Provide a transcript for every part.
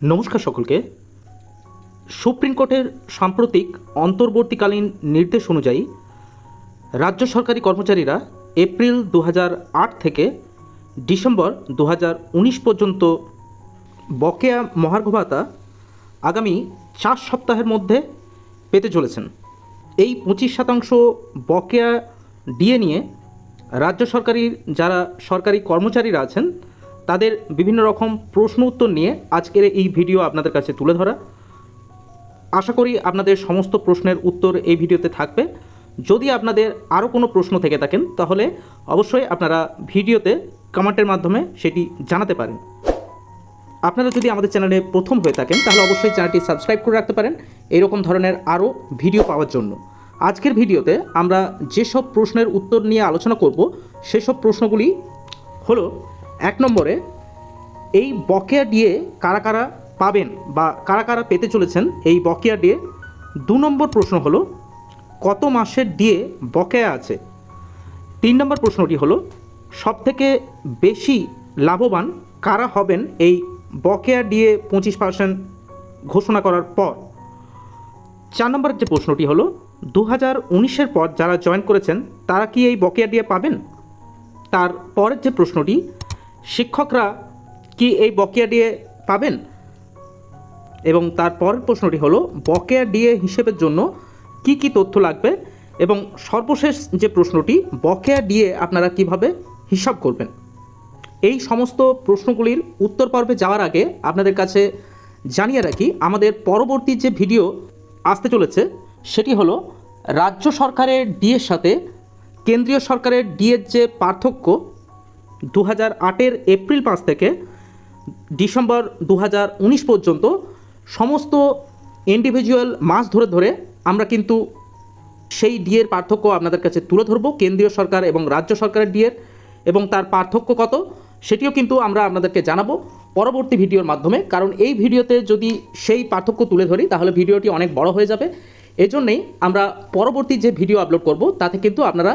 নমস্কার সকলকে। সুপ্রিম কোর্টের সাম্প্রতিক অন্তর্বর্তীকালীন নির্দেশ অনুযায়ী রাজ্য সরকারি কর্মচারীরা এপ্রিল দু হাজার আট থেকে ডিসেম্বর দু হাজার উনিশ পর্যন্ত বকেয়া মহার্ঘ ভাতা আগামী চার সপ্তাহের মধ্যে পেতে চলেছেন। এই পঁচিশ শতাংশ বকেয়া ডিএ নিয়ে রাজ্য সরকারির যারা সরকারি কর্মচারীরা আছেন তাদের বিভিন্ন রকম প্রশ্ন উত্তর নিয়ে আজকের এই ভিডিও আপনাদের কাছে তুলে ধরা। আশা করি আপনাদের সমস্ত প্রশ্নের উত্তর এই ভিডিওতে থাকবে। যদি আপনাদের আরও কোনো প্রশ্ন থেকে থাকেন, তাহলে অবশ্যই আপনারা ভিডিওতে কমেন্টের মাধ্যমে সেটি জানাতে পারেন। আপনারা যদি আমাদের চ্যানেলে প্রথম হয়ে থাকেন, তাহলে অবশ্যই চ্যানেলটি সাবস্ক্রাইব করে রাখতে পারেন এইরকম ধরনের আরও ভিডিও পাওয়ার জন্য। আজকের ভিডিওতে আমরা যেসব প্রশ্নের উত্তর নিয়ে আলোচনা করব, সেসব প্রশ্নগুলি হলো এক নম্বরে, এই বকেয়া দিয়ে কারা কারা পাবেন বা কারা কারা পেতে চলেছেন এই বকেয়া দিয়ে, দু নম্বর প্রশ্ন হলো, কত মাসের দিয়ে বকেয়া আছে? তিন নম্বর প্রশ্নটি হলো, সবথেকে বেশি লাভবান কারা হবেন এই বকেয়া দিয়ে পঁচিশ পার্সেন্ট ঘোষণা করার পর? চার নম্বর যে প্রশ্নটি হলো দু হাজার উনিশের পর যারা জয়েন করেছেন, তারা কি এই বকেয়া দিয়ে পাবেন? তার পরের যে প্রশ্নটি শিক্ষকরা কি এই বকেয়া দিয়ে পাবেন? এবং তার পরের প্রশ্নটি হলো, বকেয়া ডিএ হিসেবের জন্য কি কি তথ্য লাগবে? এবং সর্বশেষ যে প্রশ্নটি, বকেয়া ডিএ আপনারা কীভাবে হিসাব করবেন? এই সমস্ত প্রশ্নগুলির উত্তর পর্বে যাওয়ার আগে আপনাদের কাছে জানিয়ে রাখি, আমাদের পরবর্তী যে ভিডিও আসতে চলেছে, সেটি হলো, রাজ্য সরকারের ডিএর সাথে কেন্দ্রীয় সরকারের ডিএর যে পার্থক্য দু হাজার আটের এপ্রিল পাঁচ থেকে ডিসেম্বর দু হাজার উনিশ পর্যন্ত সমস্ত ইন্ডিভিজুয়াল মাস ধরে ধরে আমরা কিন্তু সেই ডিএর পার্থক্য আপনাদের কাছে তুলে ধরবো, কেন্দ্রীয় সরকার এবং রাজ্য সরকারের ডিএর এবং তার পার্থক্য কত সেটিও কিন্তু আমরা আপনাদেরকে জানাব পরবর্তী ভিডিওর মাধ্যমে। কারণ এই ভিডিওতে যদি সেই পার্থক্য তুলে ধরি, তাহলে ভিডিওটি অনেক বড় হয়ে যাবে। এজন্যই আমরা পরবর্তী যে ভিডিও আপলোড করব, তাতে কিন্তু আপনারা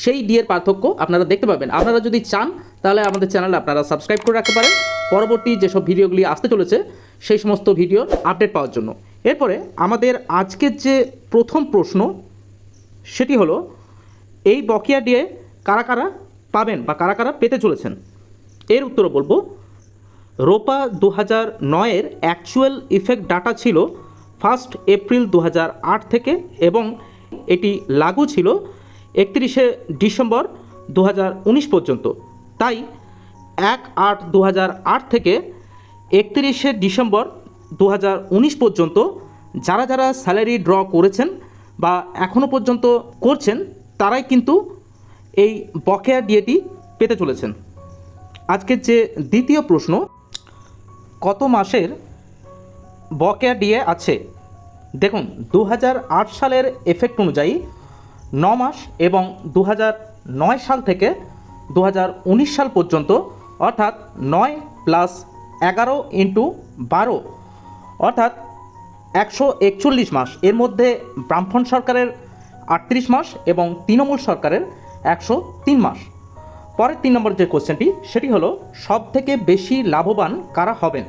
সেই ডিএর পার্থক্য আপনারা দেখতে পাবেন। আপনারা যদি চান, তাহলে আমাদের চ্যানেলে আপনারা সাবস্ক্রাইব করে রাখতে পারেন। পরবর্তী যেসব ভিডিওগুলি আসতে চলেছে, সেই সমস্ত ভিডিওর আপডেট পাওয়ার জন্য। এরপরে আমাদের আজকের যে প্রথম প্রশ্ন, সেটি হলো, এই বকেয়া দিয়ে কারা কারা পাবেন বা কারা কারা পেতে চলেছেন? এর উত্তরও বলব, রোপা দু হাজার নয়ের অ্যাকচুয়াল ইফেক্ট ডাটা ছিল ফার্স্ট এপ্রিল দু হাজার আট থেকে এবং এটি লাগু ছিল একত্রিশে ডিসেম্বর দু হাজার উনিশ পর্যন্ত। তাই এক আট দু থেকে একত্রিশে ডিসেম্বর দু হাজার উনিশ পর্যন্ত যারা যারা স্যালারি ড্র করেছেন বা এখনও পর্যন্ত করছেন, তারাই কিন্তু এই বকেয়া ডিএটি পেতে চলেছেন। আজকের যে দ্বিতীয় প্রশ্ন, কত মাসের বকেয়া ডিএ আছে? দেখুন দু হাজার আট সালের এফেক্ট অনুযায়ী ন মাস এবং দু নয় সাল থেকে দু হাজার উনিশ সাল পর্যন্ত, অর্থাৎ নয় প্লাস এগারো ইন্টু বারো, অর্থাৎ একশো একচল্লিশ মাস। এর মধ্যে ব্রাহ্মণ সরকারের আটত্রিশ মাস এবং তৃণমূল সরকারের একশো তিন মাস। পরের তিন নম্বর যে কোশ্চেনটি, সেটি হলো সব থেকে বেশি লাভবান কারা হবেন?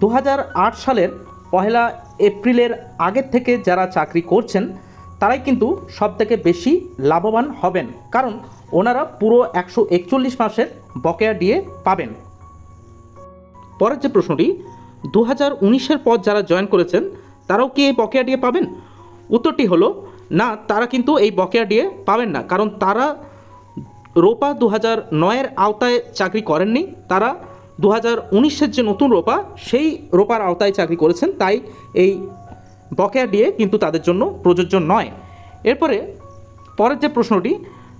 দু হাজার আট সালের পহেলা এপ্রিলের আগের থেকে যারা চাকরি করছেন তারাই কিন্তু সব থেকে বেশি লাভবান হবেন, কারণ ওনারা পুরো একশো একচল্লিশ মাসের বকেয়া দিয়ে পাবেন। পরের যে প্রশ্নটি দু হাজার উনিশের পর যারা জয়েন করেছেন, তারাও কি এই বকেয়া দিয়ে পাবেন? উত্তরটি হলো, না, তারা কিন্তু এই বকেয়া দিয়ে পাবেন না, কারণ তারা রোপা দু হাজার নয়ের আওতায় চাকরি করেননি, তারা দু হাজার উনিশের যে নতুন রোপা, সেই রোপার আওতায় চাকরি করেছেন, তাই এই বকেয়া দিয়ে কিন্তু তাদের জন্য প্রযোজ্য নয়। এরপরে পরের যে প্রশ্নটি,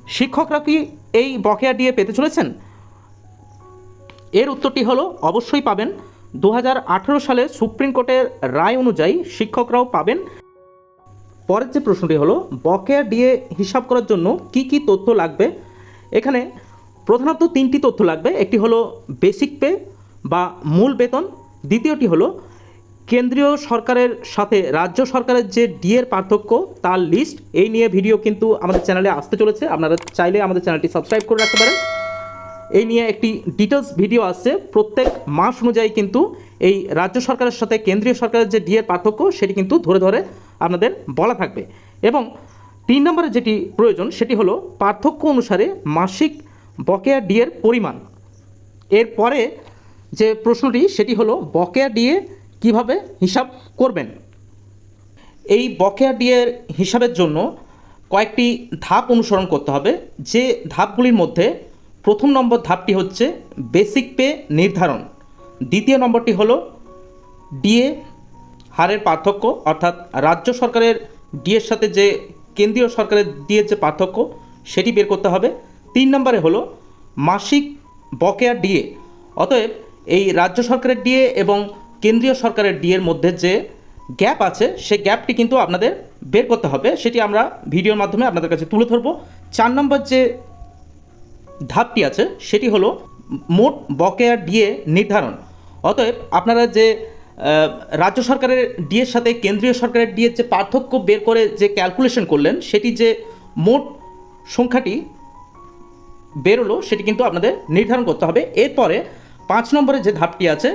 শিক্ষকরা কি এই বকেয়া দিয়ে পেতে চলেছেন? এর উত্তরটি হলো, অবশ্যই পাবেন। দু হাজার আঠেরো সালে সুপ্রিম কোর্টের রায় অনুযায়ী শিক্ষকরাও পাবেন। পরের যে প্রশ্নটি হলো, বকেয়া ডিএ হিসাব করার জন্য কি কি তথ্য লাগবে? এখানে প্রধানত তিনটি তথ্য লাগবে। একটি হলো বেসিক পে বা মূল বেতন। দ্বিতীয়টি হলো কেন্দ্রীয় সরকারের সাথে রাজ্য সরকারের যে ডিএর পার্থক্য, তার লিস্ট এই নিয়ে ভিডিও কিন্তু আমাদের চ্যানেলে আসতে চলেছে। আপনারা চাইলে আমাদের চ্যানেলটি সাবস্ক্রাইব করে রাখতে পারেন। এই নিয়ে একটি ডিটেলস ভিডিও আসছে। প্রত্যেক মাস অনুযায়ী কিন্তু এই রাজ্য সরকারের সাথে কেন্দ্রীয় সরকারের যে ডিএর পার্থক্য, সেটি কিন্তু ধরে ধরে আপনাদের বলা থাকবে। এবং তিন নম্বরে যেটি প্রয়োজন, সেটি হলো পার্থক্য অনুসারে মাসিক বকেয়া ডিএর পরিমাণ। এরপরে যে প্রশ্নটি, সেটি হলো বকেয়া ডিএ কীভাবে হিসাব করবেন? এই বকেয়া ডিএর হিসাবের জন্য কয়েকটি ধাপ অনুসরণ করতে হবে। যে ধাপগুলির মধ্যে প্রথম নম্বর ধাপটি হচ্ছে বেসিক পে নির্ধারণ। দ্বিতীয় নম্বরটি হলো ডিএ হারের পার্থক্য, অর্থাৎ রাজ্য সরকারের ডিএর সাথে যে কেন্দ্রীয় সরকারের ডিএর যে পার্থক্য, সেটি বের করতে হবে। তিন নম্বরে হলো মাসিক বকেয়া ডিএ। অতএব এই রাজ্য সরকারের ডিএ এবং কেন্দ্রীয় সরকারের ডিএর মধ্যে যে গ্যাপ আছে, সেই গ্যাপটি কিন্তু আপনাদের বের করতে হবে। সেটি আমরা ভিডিওর মাধ্যমে আপনাদের কাছে তুলে ধরবো। চার নম্বর যে ধাপটি আছে, সেটি হলো মোট বকেয়া ডিএ নির্ধারণ। অতএব আপনারা যে রাজ্য সরকারের ডিএর সাথে কেন্দ্রীয় সরকারের ডিএর যে পার্থক্য বের করে যে ক্যালকুলেশন করলেন, সেটি যে মোট সংখ্যাটি বেরোলো, সেটি কিন্তু আপনাদের নির্ধারণ করতে হবে। এরপরে পাঁচ নম্বরে যে ধাপটি আছে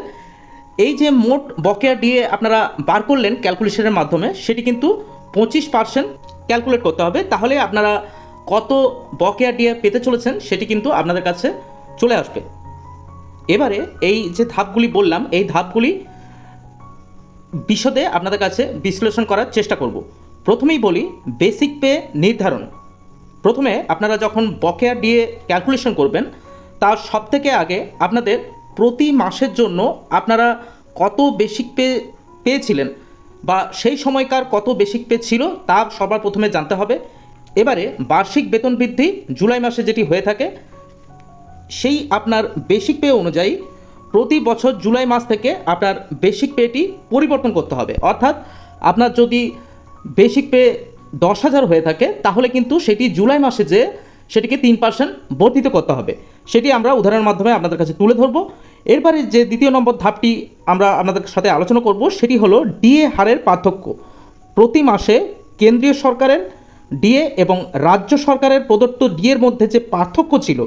এই যে মোট বকেয়া দিয়ে আপনারা বার করলেন ক্যালকুলেশনের মাধ্যমে, সেটি কিন্তু পঁচিশ পার্সেন্ট ক্যালকুলেট করতে হবে। তাহলে আপনারা কত বকেয়া দিয়ে পেতে চলেছেন, সেটি কিন্তু আপনাদের কাছে চলে আসবে। এবারে এই যে ধাপগুলি বললাম, এই ধাপগুলি বিশদে আপনাদের কাছে বিশ্লেষণ করার চেষ্টা করব। প্রথমেই বলি বেসিক পে নির্ধারণ। প্রথমে আপনারা যখন বকেয়া দিয়ে ক্যালকুলেশন করবেন, তার সব থেকে আগে আপনাদের প্রতি মাসের জন্য আপনারা কত বেসিক পে পেয়েছিলেন বা সেই সময়কার কত বেসিক পে ছিল তা সবার প্রথমে জানতে হবে। এবারে বার্ষিক বেতন বৃদ্ধি জুলাই মাসে যেটি হয়ে থাকে, সেই আপনার বেসিক পে অনুযায়ী প্রতি বছর জুলাই মাস থেকে আপনার বেসিক পেটি পরিবর্তন করতে হবে। অর্থাৎ আপনার যদি বেসিক পে দশ হাজার হয়ে থাকে, তাহলে কিন্তু সেটি জুলাই মাসে যে সেটিকে তিন পার্সেন্ট বর্ধিত করতে হবে। সেটি আমরা উদাহরণের মাধ্যমে আপনাদের কাছে তুলে ধরবো। এরপরে যে দ্বিতীয় নম্বর ধাপটি আমরা আপনাদের সাথে আলোচনা করব, সেটি হলো ডিএ হারের পার্থক্য। প্রতি মাসে কেন্দ্রীয় সরকারের ডিএ এবং রাজ্য সরকারের প্রদত্ত ডিএর মধ্যে যে পার্থক্য ছিল,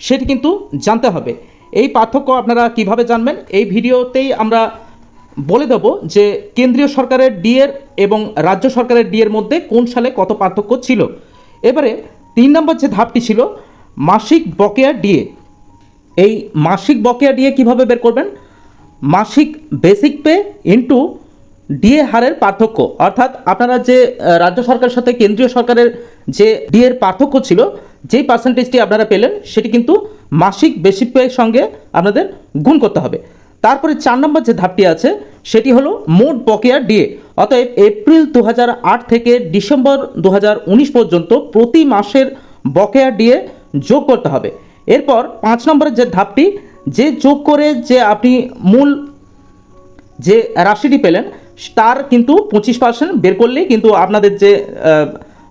সেটি কিন্তু জানতে হবে। এই পার্থক্য আপনারা কীভাবে জানবেন, এই ভিডিওতেই আমরা বলে দেব যে কেন্দ্রীয় সরকারের ডিএর এবং রাজ্য সরকারের ডিএর মধ্যে কোন সালে কত পার্থক্য ছিল। এবারে তিন নম্বর যে ধাপটি ছিল, মাসিক বকেয়া ডিএ। এই মাসিক বকেয়া ডিএ কীভাবে বের করবেন? মাসিক বেসিক পে ইন্টু ডিএ হারের পার্থক্য। অর্থাৎ আপনারা যে রাজ্য সরকারের সাথে কেন্দ্রীয় সরকারের যে ডিএর পার্থক্য ছিল, যেই পার্সেন্টেজটি আপনারা পেলেন, সেটি কিন্তু মাসিক বেসিক পের সঙ্গে আপনাদের গুণ করতে হবে। তারপরে চার নম্বর যে ধাপটি আছে, সেটি হলো মোট বকেয়া ডিএ অতএব এপ্রিল দু হাজার আট থেকে ডিসেম্বর দু হাজার উনিশ পর্যন্ত প্রতি মাসের বকেয়া ডিএ যোগ করতে হবে। এরপর পাঁচ নম্বরের যে ধাপটি, যে যোগ করে যে আপনি মূল যে রাশিটি পেলেন, তার কিন্তু পঁচিশ পার্সেন্ট বের করলেই কিন্তু আপনাদের যে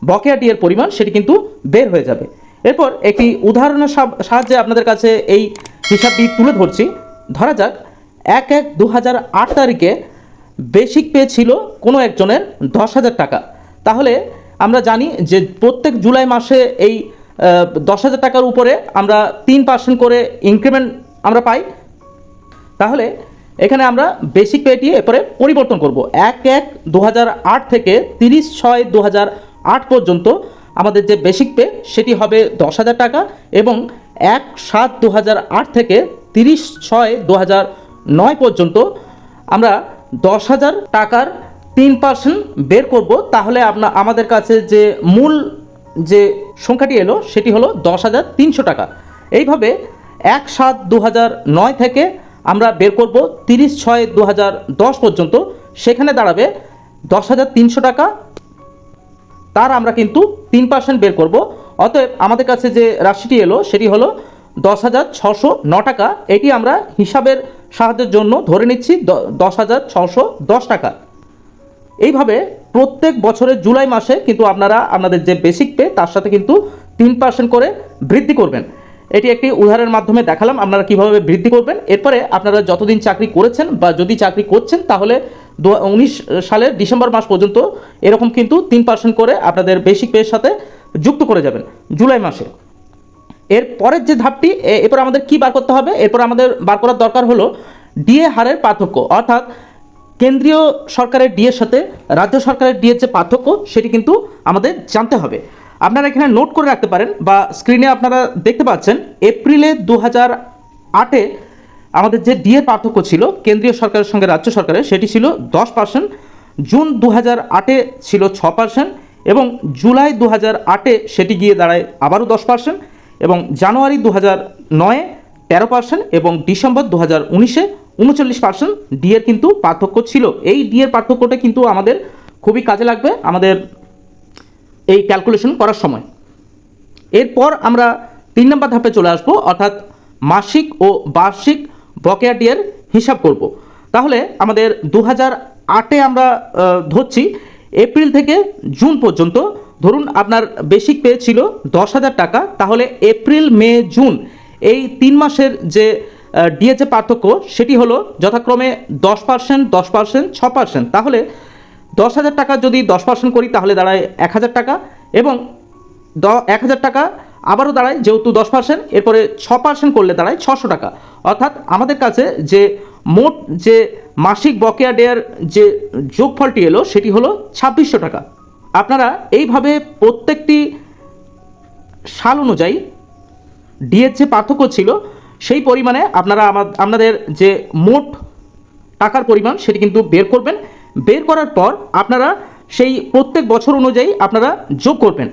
বকেয়াটি এর পরিমাণ, সেটি কিন্তু বের হয়ে যাবে। এরপর একটি উদাহরণের সাহায্যে আপনাদের কাছে এই হিসাবটি তুলে ধরছি। ধরা যাক, এক এক দু হাজার আট তারিখে বেসিক পে ছিল কোনো একজনের দশ হাজার টাকা। তাহলে আমরা জানি যে প্রত্যেক জুলাই মাসে এই দশ হাজার টাকার উপরে আমরা তিন পার্সেন্ট করে ইনক্রিমেন্ট আমরা পাই। তাহলে এখানে আমরা বেসিক পেটি এরপরে পরিবর্তন করব। এক এক দু থেকে তিরিশ ছয় দু পর্যন্ত আমাদের যে বেসিক পে সেটি হবে দশ হাজার টাকা এবং এক সাত দু থেকে তিরিশ ছয় দু নয় পর্যন্ত আমরা দশ হাজার টাকার তিন পার্সেন্ট বের করব। তাহলে আপনা আমাদের কাছে যে মূল যে সংখ্যাটি এলো, সেটি হলো দশ হাজার তিনশো টাকা। এইভাবে এক সাত দু হাজার নয় থেকে আমরা বের করব তিরিশ ছয় দু হাজার দশ পর্যন্ত। সেখানে দাঁড়াবে দশ হাজার তিনশো টাকা। তার আমরা কিন্তু তিন পার্সেন্ট বের করব। অতএব আমাদের কাছে যে রাশিটি এলো, সেটি হলো দশ হাজার ছশো ন টাকা। এটি আমরা হিসাবের সাহায্যের জন্য ধরে নিচ্ছি দশ হাজার ছশো দশ টাকা। এইভাবে প্রত্যেক বছরের জুলাই মাসে কিন্তু আপনারা আপনাদের যে বেসিক পে তার সাথে কিন্তু তিন পার্সেন্ট করে বৃদ্ধি করবেন। এটি একটি উদাহরণের মাধ্যমে দেখালাম আপনারা কীভাবে বৃদ্ধি করবেন। এরপরে আপনারা যতদিন চাকরি করেছেন বা যদি চাকরি করছেন, তাহলে দু সালের ডিসেম্বর মাস পর্যন্ত এরকম কিন্তু তিন পার্সেন্ট করে আপনাদের বেসিক পেয়ের সাথে যুক্ত করে যাবেন জুলাই মাসে। এর পরের যে ধাপটি এরপর আমাদের কি বার করতে হবে? এরপর আমাদের বার করার দরকার হলো ডিএ হারের পার্থক্য। অর্থাৎ কেন্দ্রীয় সরকারের ডিএর সাথে রাজ্য সরকারের ডিএর যে পার্থক্য সেটি কিন্তু আমাদের জানতে হবে। আপনারা এখানে নোট করে রাখতে পারেন বা স্ক্রিনে আপনারা দেখতে পাচ্ছেন, এপ্রিলে দু হাজার আটে আমাদের যে ডিএর পার্থক্য ছিল কেন্দ্রীয় সরকারের সঙ্গে রাজ্য সরকারের, সেটি ছিল দশ পার্সেন্ট জুন দু হাজার আটে ছিল ছ পার্সেন্ট এবং জুলাই দু হাজার আটে সেটি গিয়ে দাঁড়ায় আবারও দশ পার্সেন্ট এবং জানুয়ারি দু হাজার নয়ে তেরো পার্সেন্ট এবং ডিসেম্বর দু হাজার উনিশে উনচল্লিশ পার্সেন্ট ডিএর কিন্তু পার্থক্য ছিল। এই ডিএর পার্থক্যটা কিন্তু আমাদের খুবই কাজে লাগবে আমাদের এই ক্যালকুলেশন করার সময়। এরপর আমরা তিন নম্বর ধাপে চলে আসব, অর্থাৎ মাসিক ও বার্ষিক বকেয়া ডিয়ের হিসাব করব। তাহলে আমাদের দু হাজার আটে আমরা ধরছি, এপ্রিল থেকে জুন পর্যন্ত, ধরুন আপনার বেসিক পে ছিল দশ হাজার টাকা, তাহলে এপ্রিল, মে, জুন এই তিন মাসের যে ডিএ যে পার্থক্য, সেটি হলো যথাক্রমে দশ পার্সেন্ট দশ পার্সেন্ট ছ পার্সেন্ট তাহলে দশ হাজার টাকা যদি দশ পার্সেন্ট করি, তাহলে দাঁড়ায় এক হাজার টাকা এবং দ, এক হাজার টাকা আবারও দাঁড়ায়, যেহেতু দশ পার্সেন্ট এরপরে ছ পার্সেন্ট করলে দাঁড়ায় ছশো টাকা। অর্থাৎ আমাদের কাছে যে মোট যে মাসিক বকেয়া ডেয়ার যে যোগফলটি এলো, সেটি হলো ছাব্বিশশো টাকা। আপনারা এইভাবে প্রত্যেকটি সাল অনুযায়ী ডিএর যে পার্থক্য ছিল সেই পরিমাণে আপনারা আপনাদের যে মোট টাকার পরিমাণ সেটি কিন্তু বের করবেন। বের করার পর আপনারা সেই প্রত্যেক বছর অনুযায়ী আপনারা যোগ করবেন।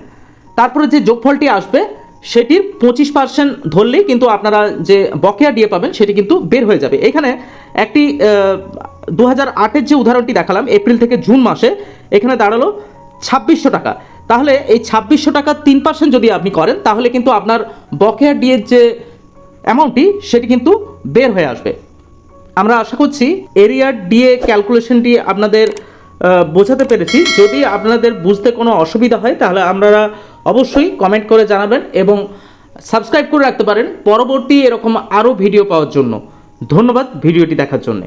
তারপরে যে যোগফলটি আসবে, সেটির পঁচিশ পার্সেন্ট ধরলেই কিন্তু আপনারা যে বকেয়া ডিএ পাবেন, সেটি কিন্তু বের হয়ে যাবে। এখানে একটি দু হাজার আটের যে উদাহরণটি দেখালাম, এপ্রিল থেকে জুন মাসে, এখানে দাঁড়াল ছাব্বিশশো টাকা। তাহলে এই ছাব্বিশশো টাকা তিন পার্সেন্ট যদি আপনি করেন, তাহলে কিন্তু আপনার বকেয়া ডিএর যে অ্যামাউন্টটি সেটি কিন্তু বের হয়ে আসবে। আমরা আশা করছি এরিয়ার ডিএ ক্যালকুলেশনটি আপনাদের বোঝাতে পেরেছি। যদি আপনাদের বুঝতে কোনো অসুবিধা হয়, তাহলে আপনারা অবশ্যই কমেন্ট করে জানাবেন এবং সাবস্ক্রাইব করে রাখতে পারেন। পরবর্তী এরকম আরও ভিডিও পাওয়ার জন্য। ধন্যবাদ ভিডিওটি দেখার জন্যে।